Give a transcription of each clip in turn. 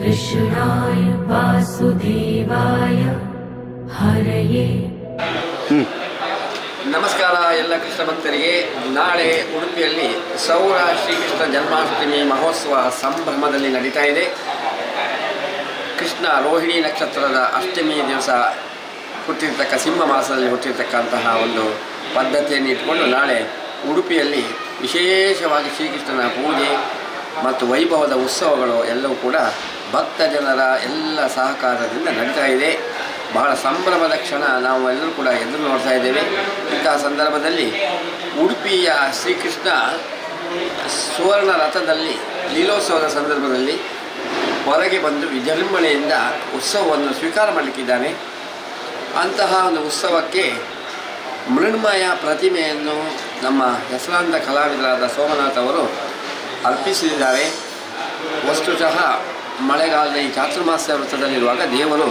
कृष्णाय वासुदेवाय हरये ನಮಸ್ಕಾರ ಎಲ್ಲ ಕೃಷ್ಣ ಭಕ್ತರಿಗೆ ನಾಳೆ ಉಡುಪಿಯಲ್ಲಿ ಸೌರ ಶ್ರೀಕೃಷ್ಣ ಜನ್ಮಾಷ್ಟಮಿ ಮಹೋತ್ಸವ ಸಂಭ್ರಮದಲ್ಲಿ ನಡೀತಾ ಇದೆ ಕೃಷ್ಣ ರೋಹಿಣಿ ನಕ್ಷತ್ರದ ಅಷ್ಟಮಿ ದಿವಸ ಹುಟ್ಟಿರ್ತಕ್ಕ ಸಿಂಹ ಮಾಸದಲ್ಲಿ ಹುಟ್ಟಿರ್ತಕ್ಕಂತಹ ಒಂದು ಪದ್ಧತಿಯನ್ನು ಇಟ್ಕೊಂಡು ನಾಳೆ ಉಡುಪಿಯಲ್ಲಿ ವಿಶೇಷವಾಗಿ ಶ್ರೀಕೃಷ್ಣನ ಪೂಜೆ ಮತ್ತು ವೈಭವದ ಉತ್ಸವಗಳು ಎಲ್ಲವೂ ಕೂಡ ಭಕ್ತ ಜನರ ಎಲ್ಲ ಸಹಕಾರದಿಂದ ನಡೀತಾ ಇದೆ. ಬಹಳ ಸಂಭ್ರಮದ ಕ್ಷಣ ನಾವು ಎಲ್ಲರೂ ಕೂಡ ಎದುರು ನೋಡ್ತಾ ಇದ್ದೇವೆ. ಇಂತಹ ಸಂದರ್ಭದಲ್ಲಿ ಉಡುಪಿಯ ಶ್ರೀಕೃಷ್ಣ ಸುವರ್ಣ ರಥದಲ್ಲಿ, ಲೀಲೋತ್ಸವದ ಸಂದರ್ಭದಲ್ಲಿ ಹೊರಗೆ ಬಂದು ವಿಜೃಂಭಣೆಯಿಂದ ಉತ್ಸವವನ್ನು ಸ್ವೀಕಾರ ಮಾಡಲಿಕ್ಕಿದ್ದಾನೆ. ಅಂತಹ ಒಂದು ಉತ್ಸವಕ್ಕೆ ಮೃಣ್ಮಯ ಪ್ರತಿಮೆಯನ್ನು ನಮ್ಮ ಹೆಸರಾಂತ ಕಲಾವಿದರಾದ ಸೋಮನಾಥ್ ಅವರು ಅರ್ಪಿಸಿದ್ದಾರೆ. ವಸ್ತುತಃ ಮಳೆಗಾಲದ ಈ ಚಾತುರ್ಮಾಸ ವೃತ್ತದಲ್ಲಿರುವಾಗ ದೇವರು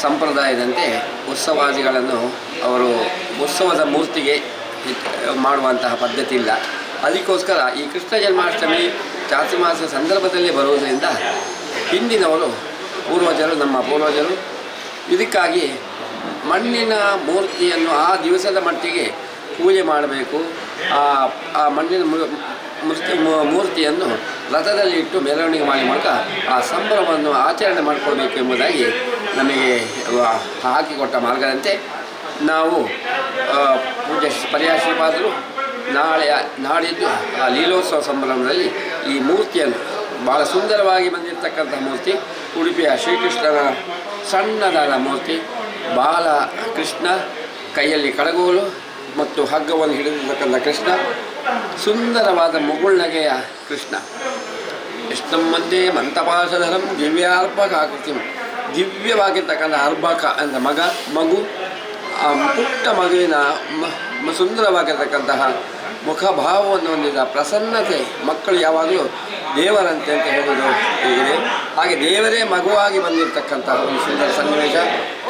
ಸಂಪ್ರದಾಯದಂತೆ ಉತ್ಸವಾದಿಗಳನ್ನು ಅವರು ಉತ್ಸವದ ಮೂರ್ತಿಗೆ ಮಾಡುವಂತಹ ಪದ್ಧತಿ ಇಲ್ಲ ಅದಕ್ಕೋಸ್ಕರ ಈ ಕೃಷ್ಣ ಜನ್ಮಾಷ್ಟಮಿ ಚಾತುರ್ಮಾಸ ಸಂದರ್ಭದಲ್ಲಿ ಬರುವುದರಿಂದ ಹಿಂದಿನವರು ಪೂರ್ವಜರು, ನಮ್ಮ ಪೂರ್ವಜರು ಇದಕ್ಕಾಗಿ ಮಣ್ಣಿನ ಮೂರ್ತಿಯನ್ನು ಆ ದಿವಸದ ಮಟ್ಟಿಗೆ ಪೂಜೆ ಮಾಡಬೇಕು. ಆ ಮಣ್ಣಿನ ಮೂರ್ತಿ ಮೂರ್ತಿಯನ್ನು ರಥದಲ್ಲಿ ಇಟ್ಟು ಮೆರವಣಿಗೆ ಮಾಡಿ ಮೂಲಕ ಆ ಸಂಭ್ರಮವನ್ನು ಆಚರಣೆ ಮಾಡಿಕೊಳ್ಬೇಕು ಎಂಬುದಾಗಿ ನಮಗೆ ಹಾಕಿಕೊಟ್ಟ ಮಾರ್ಗದಂತೆ ನಾವು ಪೂಜೆ ಪೂಜ್ಯ ಪರ್ಯಾಯ ನಾಳೆಯ ನಾಳೆ ನಾಡಿದ್ದು ಆ ಲೀಲೋತ್ಸವ ಸಂಭ್ರಮದಲ್ಲಿ ಈ ಮೂರ್ತಿಯನ್ನು ಭಾಳ ಸುಂದರವಾಗಿ ಬಂದಿರತಕ್ಕಂಥ ಮೂರ್ತಿ, ಉಡುಪಿಯ ಶ್ರೀಕೃಷ್ಣನ ಸಣ್ಣದಾದ ಮೂರ್ತಿ, ಬಾಲ ಕೃಷ್ಣ, ಕೈಯಲ್ಲಿ ಕಡಗೋಲು ಮತ್ತು ಹಗ್ಗವನ್ನು ಹಿಡಿದಿರ್ತಕ್ಕಂಥ ಕೃಷ್ಣ ಸುಂದರವಾದ ಮುಗುಳ್ನಗೆಯ ಕೃಷ್ಣ ಕೃಷ್ಣ. ಮಧ್ಯೆ ಮಂತಪಾಶಧರಂ ದಿವ್ಯಾರ್ಭಕ ಆಕೃತಿ ದಿವ್ಯವಾಗಿರ್ತಕ್ಕಂಥ ಅರ್ಭಕ ಅಂದರೆ ಮಗ, ಮಗು, ಆ ಪುಟ್ಟ ಮಗುವಿನ ಮ- ಸುಂದರವಾಗಿರ್ತಕ್ಕಂತಹ ಮುಖಭಾವವನ್ನು ಹೊಂದಿದ ಪ್ರಸನ್ನತೆ ಮಕ್ಕಳು ಯಾವಾಗಲೂ ದೇವರಂತೆ ಅಂತ ಹೇಳುವುದು ಇದೆ ಹಾಗೆ ದೇವರೇ ಮಗುವಾಗಿ ಬಂದಿರತಕ್ಕಂತಹ ಒಂದು ಸುಂದರ ಸನ್ನಿವೇಶ,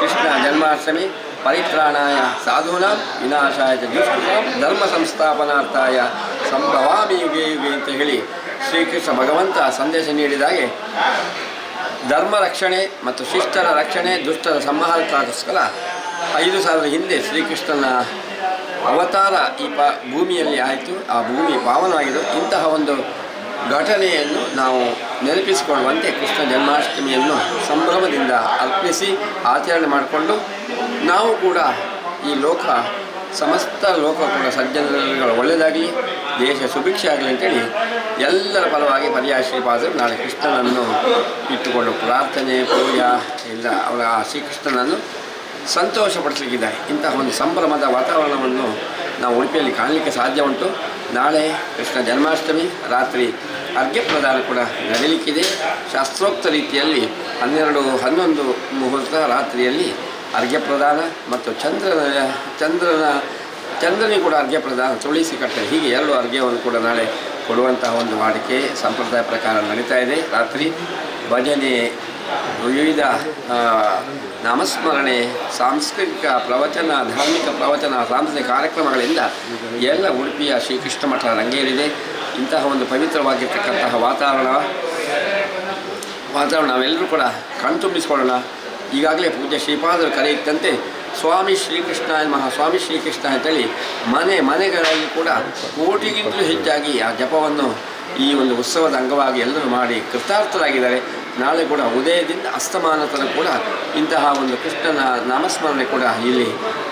ಕೃಷ್ಣ ಜನ್ಮಾಷ್ಟಮಿ. ಪರಿತ್ರಾಣಾಯ ಸಾಧೂನಾಂ ವಿನಾಶಾಯ ಚ ಧರ್ಮ ಸಂಸ್ಥಾಪನಾರ್ಥಾಯ ಸಂಭವಾಮಿ ಯುಗೆ ಯುಗೆ ಅಂತ ಹೇಳಿ ಶ್ರೀಕೃಷ್ಣ ಭಗವಂತ ಸಂದೇಶ ನೀಡಿದಾಗೆ ಧರ್ಮ ರಕ್ಷಣೆ ಮತ್ತು ಶಿಷ್ಟರ ರಕ್ಷಣೆ ದುಷ್ಟರ ಸಂಹಾರಕ್ಕೋಸ್ಕರ ಐದು ಸಾವಿರ ಹಿಂದೆ ಶ್ರೀಕೃಷ್ಣನ ಅವತಾರ ಈ ಪ ಭೂಮಿಯಲ್ಲಿ ಆಯಿತು. ಆ ಭೂಮಿ ಪಾವನವಾಗಿದೆ. ಇಂತಹ ಒಂದು ಘಟನೆಯನ್ನು ನಾವು ನೆನಪಿಸಿಕೊಳ್ಳುವಂತೆ ಕೃಷ್ಣ ಜನ್ಮಾಷ್ಟಮಿಯನ್ನು ಸಂಭ್ರಮದಿಂದ ಅರ್ಪಿಸಿ ಆಚರಣೆ ಮಾಡಿಕೊಂಡು ನಾವು ಕೂಡ ಈ ಲೋಕ, ಸಮಸ್ತ ಲೋಕ ಕೂಡ ಸಜ್ಜನಗಳು ಒಳ್ಳೆಯದಾಗಲಿ ದೇಶ ಸುಭಿಕ್ಷೆ ಆಗಲಿ ಅಂತೇಳಿ ಎಲ್ಲರ ಪರವಾಗಿ ಪರ್ಯಾಯ ಶ್ರೀಪಾದರು ನಾಳೆ ಕೃಷ್ಣನನ್ನು ಇಟ್ಟುಕೊಂಡು ಪ್ರಾರ್ಥನೆ, ಪೂಜಾ ಎಲ್ಲ ಅವರ ಆ ಶ್ರೀಕೃಷ್ಣನನ್ನು ಸಂತೋಷಪಡಿಸಲಿಕ್ಕಿದ್ದಾರೆ. ಇಂತಹ ಒಂದು ಸಂಭ್ರಮದ ವಾತಾವರಣವನ್ನು ನಾವು ಉಡುಪಿಯಲ್ಲಿ ಕಾಣಲಿಕ್ಕೆ ಸಾಧ್ಯ ಉಂಟು. ನಾಳೆ ಕೃಷ್ಣ ಜನ್ಮಾಷ್ಟಮಿ, ರಾತ್ರಿ ಅರ್ಘ್ಯ ಪ್ರದಾನ ಕೂಡ ನಡೆಯಲಿಕ್ಕಿದೆ. ಶಾಸ್ತ್ರೋಕ್ತ ರೀತಿಯಲ್ಲಿ ಹನ್ನೆರಡು, ಹನ್ನೊಂದು ಮುಹೂರ್ತ ರಾತ್ರಿಯಲ್ಲಿ ಅರ್ಘ್ಯ ಪ್ರದಾನ ಮತ್ತು ಚಂದ್ರನ ಚಂದ್ರನ, ಚಂದ್ರನಿಗೆ ಕೂಡ ಅರ್ಘ್ಯ ಪ್ರದಾನ ತುಳಸಿ ಕಟ್ಟೆ ಹೀಗೆ ಎರಡು ಅರ್ಘ್ಯವನ್ನು ಕೂಡ ನಾಳೆ ಕೊಡುವಂತಹ ಒಂದು ವಾಡಿಕೆ ಸಂಪ್ರದಾಯ ಪ್ರಕಾರ ನಡೀತಾ ಇದೆ. ರಾತ್ರಿ ಭಜನೆ, ವಿವಿಧ ನಾಮಸ್ಮರಣೆ, ಸಾಂಸ್ಕೃತಿಕ ಪ್ರವಚನ, ಧಾರ್ಮಿಕ ಪ್ರವಚನ, ಸಾಂಸ್ಕೃತಿಕ ಕಾರ್ಯಕ್ರಮಗಳಿಂದ ಎಲ್ಲ ಉಡುಪಿಯ ಶ್ರೀಕೃಷ್ಣ ಮಠ ರಂಗೇರಿದೆ. ಇಂತಹ ಒಂದು ಪವಿತ್ರವಾಗಿರ್ತಕ್ಕಂತಹ ವಾತಾವರಣ ವಾತಾವರಣ ನಾವೆಲ್ಲರೂ ಕೂಡ ಕಣ್ತುಂಬಿಸಿಕೊಳ್ಳೋಣ. ಈಗಾಗಲೇ ಪೂಜ್ಯ ಶ್ರೀಪಾದರು ಕರೆಯುತ್ತಂತೆ, ಸ್ವಾಮಿ ಶ್ರೀಕೃಷ್ಣ ಮಹಾ ಸ್ವಾಮಿ ಶ್ರೀಕೃಷ್ಣ ಅಂತೇಳಿ ಮನೆ, ಮನೆಗಳಲ್ಲಿ ಕೂಡ ಕೋಟಿಗಿಂತಲೂ ಹೆಚ್ಚಾಗಿ ಆ ಜಪವನ್ನು ಈ ಒಂದು ಉತ್ಸವದ ಅಂಗವಾಗಿ ಎಲ್ಲರೂ ಮಾಡಿ ಕೃತಾರ್ಥರಾಗಿದ್ದಾರೆ. ನಾಳೆ ಕೂಡ ಉದಯದಿಂದ ಅಸ್ತಮಾನ ತನಕ ಕೂಡ ಇಂತಹ ಒಂದು ಕೃಷ್ಣನ ನಾಮಸ್ಮರಣೆ ಕೂಡ ಇಲ್ಲಿ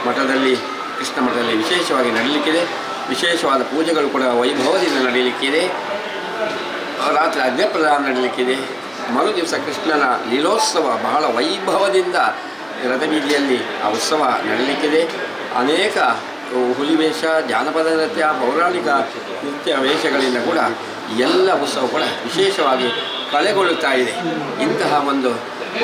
ಮಠದಲ್ಲಿ, ಕೃಷ್ಣ ಮಠದಲ್ಲಿ ವಿಶೇಷವಾಗಿ ನಡೀಲಿಕ್ಕಿದೆ. ವಿಶೇಷವಾದ ಪೂಜೆಗಳು ಕೂಡ ವೈಭವದಿಂದ ನಡೆಯಲಿಕ್ಕಿದೆ ರಾತ್ರಿ ಅಗ್ನಿಪ್ರದಾನ ನಡೀಲಿಕ್ಕಿದೆ. ಮರು ದಿವಸ ಕೃಷ್ಣನ ಲೀಲೋತ್ಸವ ಬಹಳ ವೈಭವದಿಂದ ರಥಬೀದಿಯಲ್ಲಿ ಆ ಉತ್ಸವ ನಡೀಲಿಕ್ಕಿದೆ. ಅನೇಕ ಹುಲಿವೇಷ, ಜಾನಪದ ನೃತ್ಯ, ಪೌರಾಣಿಕ ನೃತ್ಯ ವೇಷಗಳಿಂದ ಕೂಡ ಎಲ್ಲ ಉತ್ಸವ ಕೂಡ ವಿಶೇಷವಾಗಿ ಕಳೆಗೊಳ್ಳುತ್ತಾ ಇದೆ. ಇಂತಹ ಒಂದು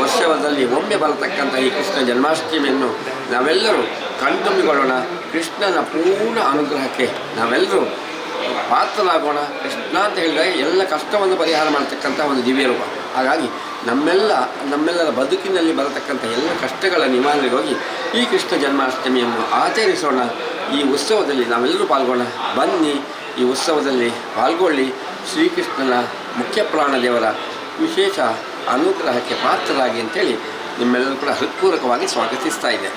ವರ್ಷದಲ್ಲಿ ಒಮ್ಮೆ ಬರತಕ್ಕಂಥ ಈ ಕೃಷ್ಣ ಜನ್ಮಾಷ್ಟಮಿಯನ್ನು ನಾವೆಲ್ಲರೂ ಕಣ್ತುಂಬಿಕೊಳ್ಳೋಣ. ಕೃಷ್ಣನ ಪೂರ್ಣ ಅನುಗ್ರಹಕ್ಕೆ ನಾವೆಲ್ಲರೂ ಪಾತ್ರರಾಗೋಣ. ಕೃಷ್ಣ ಅಂತ ಹೇಳಿದಾಗ ಎಲ್ಲ ಕಷ್ಟವನ್ನು ಪರಿಹಾರ ಮಾಡತಕ್ಕಂಥ ಒಂದು ದಿವ್ಯ ರೂಪ. ಹಾಗಾಗಿ ನಮ್ಮೆಲ್ಲ, ನಮ್ಮೆಲ್ಲರ ಬದುಕಿನಲ್ಲಿ ಬರತಕ್ಕಂಥ ಎಲ್ಲ ಕಷ್ಟಗಳ ನಿವಾರಣೆಗಾಗಿ ಈ ಕೃಷ್ಣ ಜನ್ಮಾಷ್ಟಮಿಯನ್ನು ಆಚರಿಸೋಣ. ಈ ಉತ್ಸವದಲ್ಲಿ ನಾವೆಲ್ಲರೂ ಪಾಲ್ಗೊಳ್ಳ ಬನ್ನಿ ಈ ಉತ್ಸವದಲ್ಲಿ ಪಾಲ್ಗೊಳ್ಳಿ. ಶ್ರೀಕೃಷ್ಣನ ಮುಖ್ಯ ಪ್ರಾಣ ದೇವರ ವಿಶೇಷ ಅನುಗ್ರಹಕ್ಕೆ ಪಾತ್ರರಾಗಿ ಅಂತೇಳಿ ನಿಮ್ಮೆಲ್ಲರೂ ಕೂಡ ಹೃತ್ಪೂರ್ವಕವಾಗಿ ಸ್ವಾಗತಿಸ್ತಾ ಇದೆ